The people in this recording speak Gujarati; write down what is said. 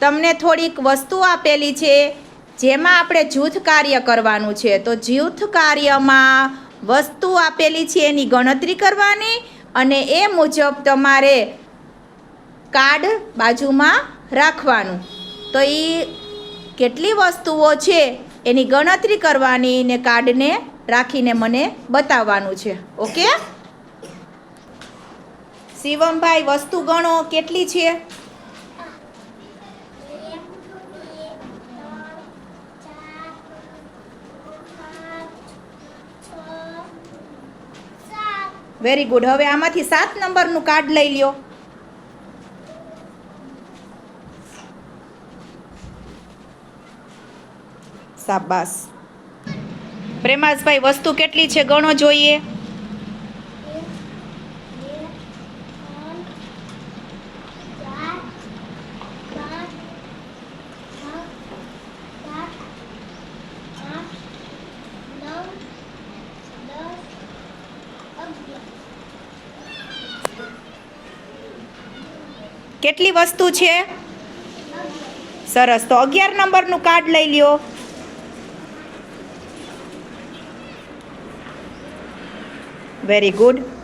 તમને થોડીક વસ્તુ આપેલી છે, જેમાં આપણે જૂથ કાર્ય કરવાનું છે. તો જૂથ કાર્યમાં વસ્તુ આપેલી છે એની ગણતરી કરવાની અને એ મુજબ તમારે કાર્ડ બાજુમાં રાખવાનું. તો એ કેટલી વસ્તુઓ છે એની ગણતરી કરવાની ને કાર્ડને રાખીને મને બતાવવાનું છે. ઓકે? શિવમભાઈ, વસ્તુ ગણો કેટલી છે? વેરી ગુડ હવે આમાંથી સાત નંબરનું કાર્ડ લઈ લ્યો. સાબાસ પ્રેમાસભાઈ, વસ્તુ કેટલી છે? ગણો જોઈએ. કેટલી વસ્તુ છે? સરસ. તો અગિયાર નંબરનું કાર્ડ લઈ લ્યો. Very good.